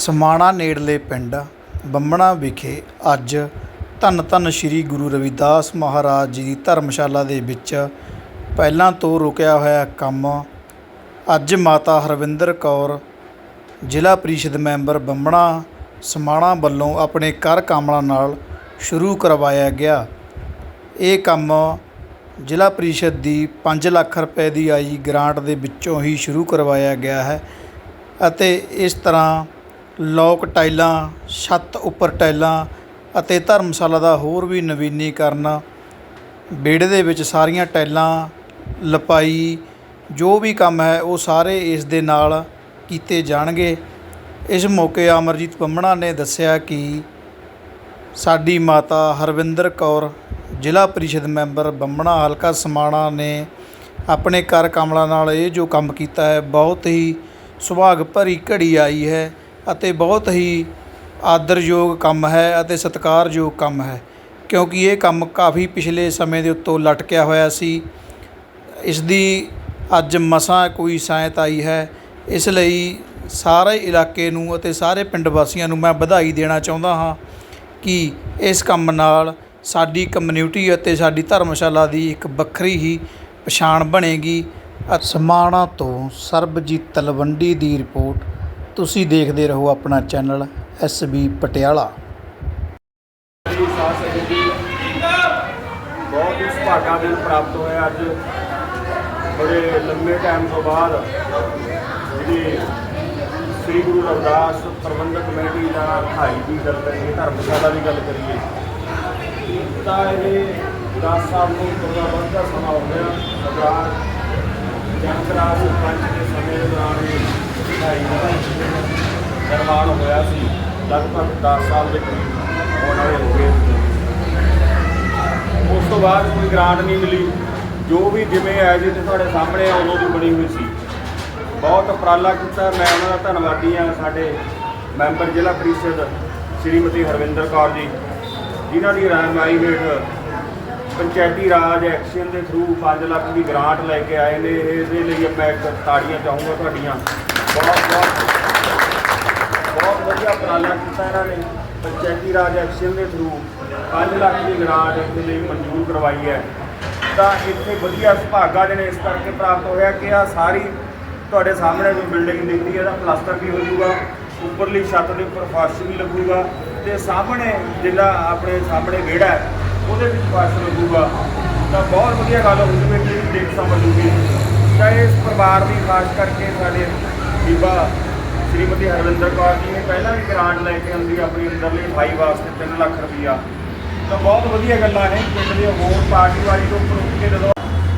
ਸਮਾਣਾ ਨੇੜਲੇ ਪਿੰਡ ਬੰਮਣਾ ਵਿਖੇ ਅੱਜ ਧੰਨ ਧੰਨ ਸ੍ਰੀ ਗੁਰੂ ਰਵਿਦਾਸ ਮਹਾਰਾਜ ਜੀ ਦੀ ਧਰਮਸ਼ਾਲਾ ਦੇ ਵਿੱਚ ਪਹਿਲਾਂ ਤੋਂ ਰੁਕਿਆ ਹੋਇਆ ਕੰਮ ਅੱਜ ਮਾਤਾ ਹਰਵਿੰਦਰ ਕੌਰ, ਜ਼ਿਲ੍ਹਾ ਪ੍ਰੀਸ਼ਦ ਮੈਂਬਰ ਬੰਮਣਾ ਸਮਾਣਾ ਵੱਲੋਂ ਆਪਣੇ ਕਰ ਕਮਲਾਂ ਨਾਲ ਸ਼ੁਰੂ ਕਰਵਾਇਆ ਗਿਆ। ਇਹ ਕੰਮ ਜ਼ਿਲ੍ਹਾ ਪ੍ਰੀਸ਼ਦ ਦੀ 5 ਲੱਖ ਰੁਪਏ ਦੀ ਆਈ ਗ੍ਰਾਂਟ ਦੇ ਵਿੱਚੋਂ ਹੀ ਸ਼ੁਰੂ ਕਰਵਾਇਆ ਗਿਆ ਹੈ ਅਤੇ ਇਸ ਤਰ੍ਹਾਂ ਲੋਕ ਟਾਈਲਾਂ, ਛੱਤ ਉੱਪਰ ਟਾਈਲਾਂ ਅਤੇ ਧਰਮਸ਼ਾਲਾ ਦਾ ਹੋਰ ਵੀ ਨਵੀਨੀਕਰਨ। ਵਿਹੜੇ ਦੇ ਵਿੱਚ ਸਾਰੀਆਂ ਟਾਈਲਾਂ, ਲਪਾਈ, ਜੋ ਵੀ ਕੰਮ ਹੈ, ਉਹ ਸਾਰੇ ਇਸ ਦੇ ਨਾਲ ਕੀਤੇ ਜਾਣਗੇ। ਇਸ ਮੌਕੇ ਅਮਰਜੀਤ ਪੰਮਣਾ ਨੇ ਦੱਸਿਆ ਕਿ ਸਾਡੀ ਮਾਤਾ ਹਰਵਿੰਦਰ ਕੌਰ, ਜ਼ਿਲ੍ਹਾ ਪਰਿਸ਼ਦ ਮੈਂਬਰ ਬੰਮਣਾ ਹਲਕਾ ਸਮਾਣਾ ਨੇ ਆਪਣੇ ਕਰ ਕਮਲਾਂ ਨਾਲ ਇਹ ਜੋ ਕੰਮ ਕੀਤਾ ਹੈ, ਬਹੁਤ ਹੀ ਸੁਭਾਗ ਭਰੀ ਘੜੀ ਆਈ ਹੈ। ਅਤੇ ਬਹੁਤ ਹੀ ਆਦਰਯੋਗ ਕੰਮ ਹੈ ਅਤੇ ਸਤਿਕਾਰਯੋਗ ਕੰਮ ਹੈ। ਕਿਉਂਕਿ ਇਹ ਕੰਮ ਕਾਫੀ ਪਿਛਲੇ ਸਮੇਂ ਦੇ ਉੱਤੋਂ ਲਟਕਿਆ ਹੋਇਆ ਸੀ। ਇਸ ਦੀ ਅੱਜ ਮਸਾਂ ਕੋਈ ਸਾਇਤ ਆਈ ਹੈ। ਇਸ ਲਈ ਸਾਰੇ ਇਲਾਕੇ ਨੂੰ ਅਤੇ ਸਾਰੇ ਪਿੰਡ ਵਾਸੀਆਂ ਨੂੰ ਮੈਂ ਵਧਾਈ ਦੇਣਾ ਚਾਹੁੰਦਾ ਹਾਂ ਕਿ ਇਸ ਕੰਮ ਨਾਲ ਸਾਡੀ ਕਮਿਊਨਿਟੀ ਅਤੇ ਸਾਡੀ ਧਰਮਸ਼ਾਲਾ ਦੀ ਇੱਕ ਵੱਖਰੀ ਹੀ ਪਛਾਣ ਬਣੇਗੀ। ਸਮਾਣਾ ਤੋਂ ਸਰਬਜੀਤ ਤਲਵੰਡੀ ਦੀ ਰਿਪੋਰਟ। ਤੁਸੀਂ ਦੇਖਦੇ ਰਹੋ ਆਪਣਾ ਚੈਨਲ ਐਸਬੀ ਪਟਿਆਲਾ। ਬਹੁਤ ਹੀ ਸੁਭਾਗਾ ਦਿਨ ਪ੍ਰਾਪਤ ਹੋਇਆ ਅੱਜ। ਬੜੇ ਲੰਮੇ ਟਾਈਮ ਤੋਂ ਬਾਅਦ ਜਿਹੜੀ ਸ੍ਰੀ ਗੁਰੂ ਰਵਿਦਾਸ ਪ੍ਰਬੰਧਕ ਕਮੇਟੀ ਦਾ ਭਾਈ ਦੀ ਗੱਲ ਕਰੀਏ, ਧਰਮਸ਼ਾਲਾ ਦੀ ਗੱਲ ਕਰੀਏ, ਤਾਂ ਇਹ ਦਾਸ ਸਾਹਿਬ ਨੂੰ ਥੋੜਾ ਬਹੁਤਾ ਸਮਾਂ ਹੋ ਗਿਆ। ਸਰਦਾਰ ਜਨਕਰਾਜ ਪੰਜ ਦੇ ਸਮੇਂ ਦੌਰਾਨ ਨਿਰਮਾਣ ਹੋਇਆ ਸੀ, ਲਗਭਗ 10 ਸਾਲ ਦੇ ਕਰੀਬ ਹੋਣ ਵਾਲੇ ਹੋ ਗਏ। ਉਸ ਤੋਂ ਬਾਅਦ ਕੋਈ ਗ੍ਰਾਂਟ ਨਹੀਂ ਮਿਲੀ। ਜੋ ਵੀ ਜਿਵੇਂ ਹੈ ਜੀ ਤੇ ਤੁਹਾਡੇ ਸਾਹਮਣੇ ਉਦੋਂ ਦੀ ਬਣੀ ਹੋਈ ਸੀ। ਬਹੁਤ ਉਪਰਾਲਾ ਕੀਤਾ। ਮੈਂ ਉਹਨਾਂ ਦਾ ਧੰਨਵਾਦੀ ਹਾਂ, ਸਾਡੇ ਮੈਂਬਰ ਜ਼ਿਲ੍ਹਾ ਪ੍ਰੀਸ਼ਦ ਸ਼੍ਰੀਮਤੀ ਹਰਵਿੰਦਰ ਕੌਰ ਜੀ, ਜਿਨ੍ਹਾਂ ਦੀ ਰਹਿਨਮਾਈ ਹੇਠ ਪੰਚਾਇਤੀ ਰਾਜ ਐਕਸ਼ਨ ਦੇ ਥਰੂ 5 ਲੱਖ ਦੀ ਗ੍ਰਾਂਟ ਲੈ ਕੇ ਆਏ ਨੇ। ਇਹਦੇ ਲਈ ਮੈਂ ਇੱਕ ਤਾੜੀਆਂ ਚਾਹੂੰਗਾ ਤੁਹਾਡੀਆਂ। ਬਹੁਤ ਬਹੁਤ ਬਹੁਤ ਵਧੀਆ ਉਪਰਾਲਾ ਕੀਤਾ ਇਹਨਾਂ ਨੇ। ਪੰਚਾਇਤੀ ਰਾਜ ਐਕਸ਼ਨ ਦੇ ਥਰੂ 5 ਲੱਖ ਦੀ ਗ੍ਰਾਂਟ ਇਹਦੇ ਲਈ ਮਨਜ਼ੂਰ ਕਰਵਾਈ ਹੈ। ਤਾਂ ਇੱਥੇ ਵਧੀਆ ਸੁਭਾਗਾ ਜਿਹਨੇ ਇਸ ਕਰਕੇ ਪ੍ਰਾਪਤ ਹੋਇਆ ਕਿ ਆ ਸਾਰੀ ਤੁਹਾਡੇ ਸਾਹਮਣੇ ਜੋ ਬਿਲਡਿੰਗ ਦਿਖਦੀ ਹੈ, ਇਹਦਾ ਪਲਾਸਟਰ ਵੀ ਹੋ ਜਾਊਗਾ, ਉੱਪਰਲੀ ਛੱਤ ਦੇ ਉੱਪਰ ਫਰਸ਼ ਵੀ ਲੱਗੂਗਾ ਤੇ ਸਾਹਮਣੇ ਜਿਹੜਾ ਆਪਣੇ ਸਾਹਮਣੇ ਵਿਹੜਾ ਉਹਦੇ ਵਿੱਚ ਫਰਸ਼ ਲੱਗੂਗਾ। ਤਾਂ ਬਹੁਤ ਵਧੀਆ ਗੱਲ ਹੋਊਗੀ ਵੀ ਜਿਹੜੀ ਦੇਖ ਸਮਝੂਗੀ ਤਾਂ ਇਸ ਪਰਿਵਾਰ ਦੀ ਖਾਸ ਕਰਕੇ ਸਾਡੇ ਬੀਬਾ ਸ਼੍ਰੀਮਤੀ ਹਰਵਿੰਦਰ ਕੌਰ ਜੀ ਨੇ ਪਹਿਲਾਂ ਵੀ ਗ੍ਰਾਂਟ ਲੈ ਕੇ ਆਉਂਦੀ ਆਪਣੀ ਅੰਦਰਲੀ ਸਫ਼ਾਈ ਵਾਸਤੇ 3 ਲੱਖ ਰੁਪਈਆ। ਤਾਂ ਬਹੁਤ ਵਧੀਆ ਗੱਲਾਂ ਨੇ, ਪਿੰਡ ਦੇ ਹੋਰ ਪਾਰਟੀ ਵਾਲੀ ਤੋਂ ਉੱਪਰ ਕੇ ਜਦੋਂ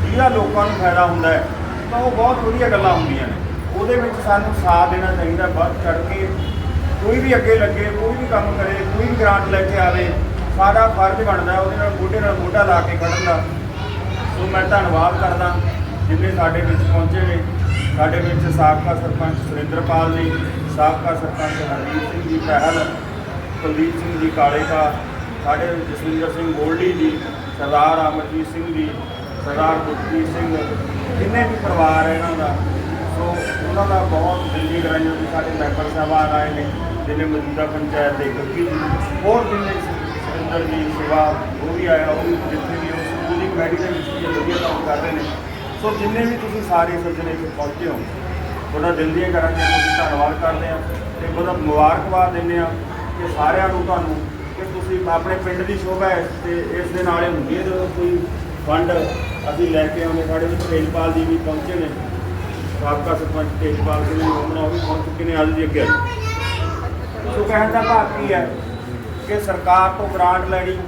ਜਿਹੜਾ ਲੋਕਾਂ ਨੂੰ ਫਾਇਦਾ ਹੁੰਦਾ ਹੈ, ਤਾਂ ਉਹ ਬਹੁਤ ਵਧੀਆ ਗੱਲਾਂ ਹੁੰਦੀਆਂ ਨੇ। ਉਹਦੇ ਵਿੱਚ ਸਾਨੂੰ ਸਾਥ ਦੇਣਾ ਚਾਹੀਦਾ ਵੱਧ ਚੜ ਕੇ ਕੋਈ ਵੀ ਅੱਗੇ ਲੱਗੇ, ਕੋਈ ਵੀ ਕੰਮ ਕਰੇ, ਕੋਈ ਵੀ ਗ੍ਰਾਂਟ ਲੈ ਕੇ ਆਵੇ, ਸਾਡਾ ਫਰਜ਼ ਬਣਦਾ, ਉਹਦੇ ਨਾਲ ਮੋਢੇ ਨਾਲ ਮੋਢਾ ਲਾ ਕੇ ਖੜਨ ਦਾ। ਸੋ ਮੈਂ ਧੰਨਵਾਦ ਕਰਦਾ, ਜਿੰਨੇ ਸਾਡੇ ਵਿੱਚ ਪਹੁੰਚੇ ਨੇ। ਸਾਡੇ ਵਿੱਚ ਸਾਬਕਾ ਸਰਪੰਚ ਸੁਰਿੰਦਰਪਾਲ ਜੀ, ਸਾਬਕਾ ਸਰਪੰਚ ਹਰਦੀਪ ਸਿੰਘ ਜੀ ਪਹਿਲ, ਕੁਲਦੀਪ ਸਿੰਘ ਜੀ ਕਾਲੇ ਦਾ ਸਾਡੇ ਜਸਵਿੰਦਰ ਸਿੰਘ ਗੋਲਡੀ ਜੀ, ਸਰਦਾਰ ਅਮਰਜੀਤ ਸਿੰਘ ਜੀ, ਸਰਦਾਰ ਗੁਰਪ੍ਰੀਤ ਸਿੰਘ, ਜਿੰਨੇ ਵੀ ਪਰਿਵਾਰ ਹੈ ਇਹਨਾਂ ਦਾ, ਸੋ ਉਹਨਾਂ ਦਾ ਬਹੁਤ ਦਿਲੀ ਗਰਾਈਆਂ ਵੀ ਸਾਡੇ ਮੈਂਬਰ ਸਾਹਿਬਾਨ ਆਏ ਨੇ, ਜਿਨੇ ਮੌਜੂਦਾ ਪੰਚਾਇਤ ਦੇ ਗੱਗੀ ਹੋਰ ਜਿੰਨੇ ਸੁਰਿੰਦਰ ਜੀ, ਸਿਵਾ, ਉਹ ਵੀ ਆਇਆ, ਉਹ ਵੀ ਜਿੱਥੇ ਵੀ ਉਹ ਪੂਰੀ ਮੈਡੀਕਲ ਵਿੱਚ ਵਧੀਆ ਕੰਮ ਕਰ ਰਹੇ ਨੇ। ਸੋ ਜਿੰਨੇ ਵੀ ਤੁਸੀਂ ਸਾਰੇ ਸੱਜਣੇ ਇੱਥੇ ਪਹੁੰਚੇ ਹੋ, ਤੁਹਾਡਾ ਦਿਲ ਦੀਆਂ ਕਰਾਂਗੇ, ਅਸੀਂ ਧੰਨਵਾਦ ਕਰਦੇ ਹਾਂ ਤੇ ਬੜਾ ਮੁਬਾਰਕਬਾਦ ਦਿੰਦੇ ਹਾਂ ਕਿ ਸਾਰਿਆਂ ਨੂੰ ਤੁਹਾਨੂੰ ਕਿ ਤੁਸੀਂ ਆਪਣੇ ਪਿੰਡ ਦੀ ਸ਼ੋਭਾ ਹੈ ਤੇ ਇਸ ਦੇ ਨਾਲ ਹੀ ਹੁੰਦੀ ਹੈ ਜਦੋਂ ਕੋਈ ਫੰਡ ਅਸੀਂ ਲੈ ਕੇ ਆਉਂਦੇ, ਸਾਡੇ ਵਿੱਚ ਤੇਜਪਾਲ ਜੀ ਵੀ ਪਹੁੰਚੇ ਨੇ, ਸਾਬਕਾ ਸਰਪੰਚ ਤੇਜਪਾਲ ਜੀ ਜੀ, ਉਹਨਾਂ ਉਹ ਵੀ ਪਹੁੰਚ ਚੁੱਕੇ ਨੇ ਅੱਜ ਦੀ ਅੱਗੇ। ਸੋ ਕਹਿਣ ਦਾ ਭਾਵ ਕੀ ਹੈ ਕਿ ਸਰਕਾਰ ਤੋਂ ਗ੍ਰਾਂਟ ਲੈਣੀ,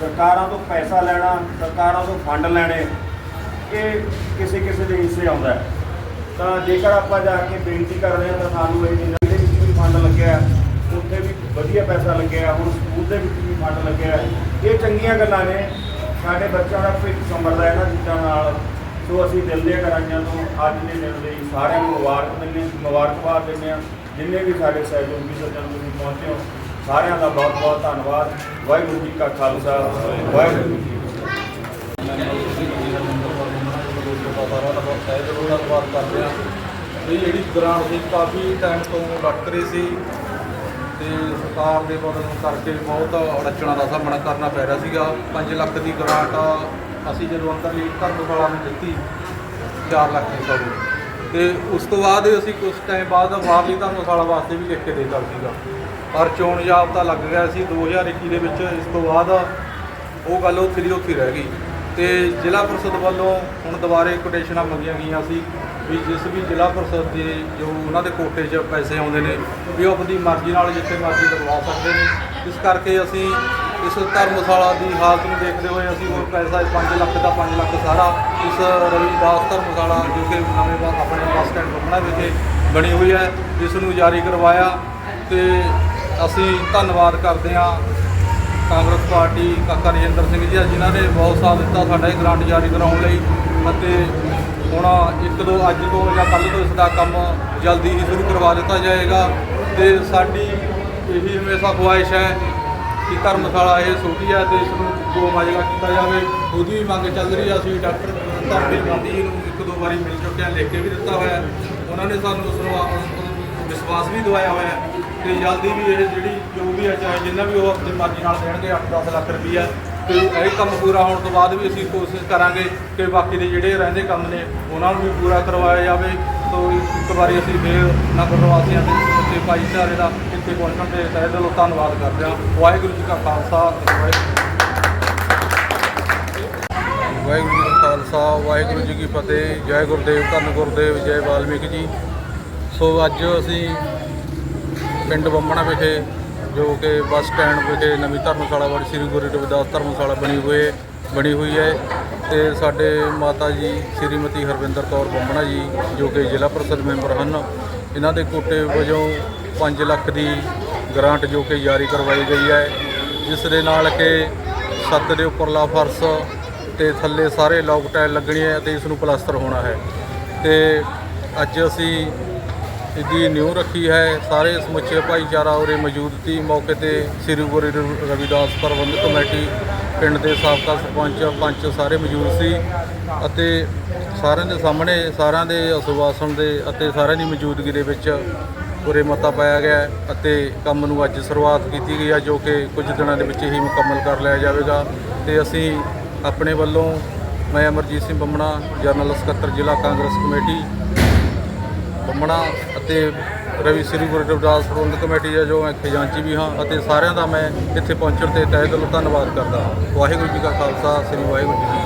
ਸਰਕਾਰਾਂ ਤੋਂ ਪੈਸਾ ਲੈਣਾ, ਸਰਕਾਰਾਂ ਤੋਂ ਫੰਡ ਲੈਣੇ ਇਹ ਕਿਸੇ ਕਿਸੇ ਦੇ ਹਿੱਸੇ ਆਉਂਦਾ ਹੈ। ਤਾਂ ਜੇਕਰ ਆਪਾਂ ਜਾ ਕੇ ਬੇਨਤੀ ਕਰਦੇ ਹਾਂ ਤਾਂ ਸਾਨੂੰ ਇਹ ਜਿੰਨਾ ਦੇ ਵਿੱਚ ਵੀ ਫੰਡ ਲੱਗਿਆ ਉੱਥੇ ਵੀ ਵਧੀਆ ਪੈਸਾ ਲੱਗਿਆ ਹੁਣ ਸਕੂਲ ਦੇ ਵਿੱਚ ਵੀ ਫੰਡ ਲੱਗਿਆ ਇਹ ਚੰਗੀਆਂ ਗੱਲਾਂ ਨੇ। ਸਾਡੇ ਬੱਚਿਆਂ ਦਾ ਭਵਿੱਖ ਸੰਭਰਦਾ ਇਹਨਾਂ ਚੀਜ਼ਾਂ ਨਾਲ। ਸੋ ਅਸੀਂ ਦਿਲ ਦੀਆਂ ਕਰਾਈਆਂ ਤੋਂ ਅੱਜ ਦੇ ਦਿਨ ਲਈ ਸਾਰਿਆਂ ਨੂੰ ਮੁਬਾਰਕ ਦਿੰਦੇ ਮੁਬਾਰਕਬਾਦ ਦਿੰਦੇ ਹਾਂ। ਜਿੰਨੇ ਵੀ ਸਾਡੇ ਸਹਿਯੋਗੀ ਸੱਜਣ ਤੁਸੀਂ ਪਹੁੰਚੇ ਹੋ, ਸਾਰਿਆਂ ਦਾ ਬਹੁਤ ਬਹੁਤ ਧੰਨਵਾਦ। ਵਾਹਿਗੁਰੂ ਜੀ ਕਾ ਖਾਲਸਾ, ਵਾਹਿਗੁਰੂ ਜੀ ਕੀ ਫਤਿਹ ਸਾਰਿਆਂ ਦਾ ਬਹੁਤ ਕਰਦੇ ਹਾਂ ਵੀ ਜਿਹੜੀ ਗ੍ਰਾਂਟ ਸੀ, ਕਾਫੀ ਟਾਈਮ ਤੋਂ ਲਟਕ ਰਹੀ ਸੀ ਤੇ ਸਰਕਾਰ ਦੇ ਬਦਲਣ ਕਰਕੇ ਬਹੁਤ ਅੜਚਣਾਂ ਦਾ ਸਾਹਮਣਾ ਕਰਨਾ ਪੈ ਰਿਹਾ ਸੀਗਾ। 5 ਲੱਖ ਦੀ ਗ੍ਰਾਂਟ ਅਸੀਂ ਜਦੋਂ ਅੰਦਰਲੀ ਧਰਮਸ਼ਾਲਾ ਨੂੰ ਦਿੱਤੀ 4 ਲੱਖ ਦੀ ਸਾਡੀ ਤੇ ਉਸ ਤੋਂ ਬਾਅਦ ਅਸੀਂ ਕੁਝ ਟਾਈਮ ਬਾਅਦ ਬਾਹਰਲੀ ਧਰਮਸ਼ਾਲਾ ਵਾਸਤੇ ਵੀ ਲਿਖ ਕੇ ਦੇ ਦਿੱਤਾ ਸੀਗਾ। ਪਰ ਚੋਣ ਜਾਬਤਾ ਲੱਗ ਗਿਆ ਸੀ 2021 ਦੇ ਵਿੱਚ। ਇਸ ਤੋਂ ਬਾਅਦ ਉਹ ਗੱਲ ਉੱਥੇ ਦੀ ਉੱਥੇ ਰਹਿ ਗਈ। ਤੇ ਜ਼ਿਲ੍ਹਾ ਪ੍ਰੀਸ਼ਦ ਵੱਲੋਂ ਹੁਣ ਦੁਬਾਰੇ ਕੋਟੇਸ਼ਨਾਂ ਮੰਗੀਆਂ ਗਈਆਂ ਸੀ ਵੀ ਜਿਸ ਵੀ ਜ਼ਿਲ੍ਹਾ ਪ੍ਰੀਸ਼ਦ ਦੇ ਜੋ ਉਹਨਾਂ ਦੇ ਕੋਟੇ 'ਚ ਪੈਸੇ ਆਉਂਦੇ ਨੇ, ਵੀ ਉਹ ਆਪਣੀ ਮਰਜ਼ੀ ਨਾਲ ਜਿੱਥੇ ਮਰਜ਼ੀ ਲਗਵਾ ਸਕਦੇ ਨੇ। ਇਸ ਕਰਕੇ ਅਸੀਂ ਇਸ ਧਰਮਸ਼ਾਲਾ ਦੀ ਹਾਲਤ ਨੂੰ ਦੇਖਦੇ ਹੋਏ ਅਸੀਂ ਉਹ ਪੈਸਾ 5 ਲੱਖ ਦਾ 5 ਲੱਖ ਸਾਰਾ ਇਸ ਰਵਿਦਾਸ ਧਰਮਸ਼ਾਲਾ ਜੋ ਕਿ ਨਵੇਂ ਬਾ- ਆਪਣੇ ਬੱਸ ਸਟੈਂਡ ਬੰਮਣਾ ਵਿਖੇ ਬਣੀ ਹੋਈ ਹੈ, ਜਿਸ ਨੂੰ ਜਾਰੀ ਕਰਵਾਇਆ ਤੇ ਅਸੀਂ ਧੰਨਵਾਦ ਕਰਦੇ ਹਾਂ ਕਾਂਗਰਸ ਪਾਰਟੀ ਕਾਕਾ ਰਜਿੰਦਰ ਸਿੰਘ ਜੀ ਆ, ਜਿਨ੍ਹਾਂ ਨੇ ਬਹੁਤ ਸਾਥ ਦਿੱਤਾ ਸਾਡਾ ਇਹ ਗ੍ਰਾਂਟ ਜਾਰੀ ਕਰਾਉਣ ਲਈ ਅਤੇ ਹੁਣ ਇੱਕ ਦੋ ਅੱਜ ਤੋਂ ਜਾਂ ਕੱਲ੍ਹ ਤੋਂ ਇਸ ਦਾ ਕੰਮ ਜਲਦੀ ਹੀ ਸ਼ੁਰੂ ਕਰਵਾ ਦਿੱਤਾ ਜਾਏਗਾ ਤੇ ਸਾਡੀ ਇਹੀ ਹਮੇਸ਼ਾ ਖੁਆਇਸ਼ ਹੈ ਕਿ ਧਰਮਸ਼ਾਲਾ ਇਹ ਛੋਟੀ ਹੈ ਤੇ ਇਸ ਨੂੰ ਦੋ ਮੰਜ਼ਿਲਾ ਕੀਤਾ ਜਾਵੇ। ਉਹਦੀ ਵੀ ਮੰਗ ਚੱਲ ਰਹੀ ਹੈ ਅਸੀਂ ਡਾਕਟਰ ਧਰਮਵੀਰ ਗਾਂਧੀ ਨੂੰ ਇੱਕ ਦੋ ਵਾਰੀ ਮਿਲ ਚੁੱਕੇ ਹਾਂ ਲਿਖ ਕੇ ਵੀ ਦਿੱਤਾ ਹੋਇਆ। ਉਹਨਾਂ ਨੇ ਸਾਨੂੰ ਉਸ ਵਿਸ਼ਵਾਸ ਵੀ ਦਵਾਇਆ ਹੋਇਆ ਹੈ ਤੇ ਜਲਦੀ ਵੀ ਇਹ ਜਿਹੜੀ ਜੋ ਵੀ ਹੈ, ਚਾਹੇ ਜਿੰਨਾ ਵੀ ਉਹ ਆਪਣੀ ਮਰਜ਼ੀ ਨਾਲ ਦੇਣਗੇ 8-10 ਲੱਖ ਰੁਪਈਆ, ਤੇ ਇਹ ਕੰਮ ਪੂਰਾ ਹੋਣ ਤੋਂ ਬਾਅਦ ਵੀ ਅਸੀਂ ਕੋਸ਼ਿਸ਼ ਕਰਾਂਗੇ ਕਿ ਬਾਕੀ ਦੇ ਜਿਹੜੇ ਰਹਿੰਦੇ ਕੰਮ ਨੇ, ਉਹਨਾਂ ਨੂੰ ਵੀ ਪੂਰਾ ਕਰਵਾਇਆ ਜਾਵੇ। ਤੋਂ ਇੱਕ ਵਾਰੀ ਅਸੀਂ ਫੇਰ ਨਗਰ ਨਿਵਾਸੀਆਂ ਦੇ ਸੱਚੇ ਭਾਈਚਾਰੇ ਦਾ ਇੱਥੇ ਪਹੁੰਚਣ ਤੇ ਤਹਿ ਦਿਲੋਂ ਧੰਨਵਾਦ ਕਰਦੇ ਹਾਂ। ਵਾਹਿਗੁਰੂ ਜੀ ਕਾ ਖਾਲਸਾ ਵਾਹਿਗੁਰੂ ਵਾਹਿਗੁਰੂ ਜੀ ਕਾ ਖਾਲਸਾ। ਵਾਹਿਗੁਰੂ ਜੀ ਕੀ ਫਤਿਹ। ਜੈ ਗੁਰਦੇਵ, ਧੰਨ ਗੁਰਦੇਵ, ਜੈ ਵਾਲਮੀਕ ਜੀ। ਸੋ ਅੱਜ ਅਸੀਂ ਪਿੰਡ ਬੰਮਣਾ ਵਿਖੇ, ਜੋ ਕਿ ਬੱਸ ਸਟੈਂਡ ਵਿਖੇ ਨਵੀਂ ਧਰਮਸ਼ਾਲਾ ਵਾਲੀ ਸ੍ਰੀ ਗੁਰੂ ਰਵਿਦਾਸ ਧਰਮਸ਼ਾਲਾ ਬਣੀ ਹੋਏ ਬਣੀ ਹੋਈ ਹੈ। ਤੇ ਸਾਡੇ ਮਾਤਾ ਜੀ ਸ੍ਰੀਮਤੀ ਹਰਵਿੰਦਰ ਕੌਰ ਬੰਮਣਾ ਜੀ, ਜੋ ਕਿ ਜ਼ਿਲ੍ਹਾ ਪ੍ਰੀਸ਼ਦ ਮੈਂਬਰ ਹਨ, ਇਹਨਾਂ ਦੇ ਕੋਟੇ ਵਜੋਂ 5 ਲੱਖ ਦੀ ਗ੍ਰਾਂਟ ਜੋ ਕਿ ਜਾਰੀ ਕਰਵਾਈ ਗਈ ਹੈ। ਜਿਸ ਦੇ ਨਾਲ ਕਿ ਛੱਤ ਦੇ ਉੱਪਰਲਾ ਫਰਸ਼ ਤੇ ਥੱਲੇ ਸਾਰੇ ਲੌਕ ਟਾਇਲ ਲੱਗਣੀ ਹੈ ਤੇ ਇਸ ਨੂੰ ਪਲਾਸਟਰ ਹੋਣਾ ਹੈ। ਤੇ ਅੱਜ ਅਸੀਂ ਇਹਦੀ ਨਿਊ ਰੱਖੀ ਹੈ। ਸਾਰੇ ਸਮੁੱਚੇ ਭਾਈਚਾਰਾ ਉਰੇ ਮੌਜੂਦ ਸੀ। ਮੌਕੇ ਤੇ ਸ੍ਰੀ ਗੁਰੂ ਰ- ਰਵਿਦਾਸ ਪ੍ਰਬੰਧਕ ਕਮੇਟੀ, ਪਿੰਡ ਦੇ ਸਾਬਕਾ ਸਰਪੰਚ, ਪੰਚ ਸਾਰੇ ਮੌਜੂਦ ਸੀ ਅਤੇ ਸਾਰਿਆਂ ਦੇ ਸਾਹਮਣੇ, ਸਾਰਿਆਂ ਦੇ ਅਸਵਾਸਨ ਦੇ ਅਤੇ ਸਾਰਿਆਂ ਦੀ ਮੌਜੂਦਗੀ ਦੇ ਵਿੱਚ ਉਰੇ ਮਤਾ ਪਾਇਆ ਗਿਆ ਅਤੇ ਕੰਮ ਨੂੰ ਅੱਜ ਸ਼ੁਰੂਆਤ ਕੀਤੀ ਗਈ ਹੈ ਜੋ ਕਿ ਕੁਝ ਦਿਨਾਂ ਦੇ ਵਿੱਚ ਹੀ ਮੁਕੰਮਲ ਕਰ ਲਿਆ ਜਾਵੇਗਾ। ਤੇ ਅਸੀਂ ਆਪਣੇ ਵੱਲੋਂ ਮੈਂ ਅਮਰਜੀਤ ਸਿੰਘ ਬੰਮਣਾ, ਜਨਰਲ ਸਕੱਤਰ ਜ਼ਿਲ੍ਹਾ ਕਾਂਗਰਸ ਕਮੇਟੀ ਬੰਮਣਾ ਅਤੇ ਰਵੀ ਸ੍ਰੀ ਗੁਰੂ ਰਵਿਦਾਸ ਪ੍ਰਬੰਧਕ ਕਮੇਟੀ ਦਾ ਜੋ ਮੈਂ ਖਜ਼ਾਨਚੀ ਵੀ ਹਾਂ ਅਤੇ ਸਾਰਿਆਂ ਦਾ ਮੈਂ ਇੱਥੇ ਪਹੁੰਚਣ ਤੇ ਤਹਿ ਦਿਲੋਂ ਧੰਨਵਾਦ ਕਰਦਾ ਹਾਂ। ਵਾਹਿਗੁਰੂ ਜੀ ਕਾ ਖਾਲਸਾ, ਸ੍ਰੀ ਵਾਹਿਗੁਰੂ ਜੀ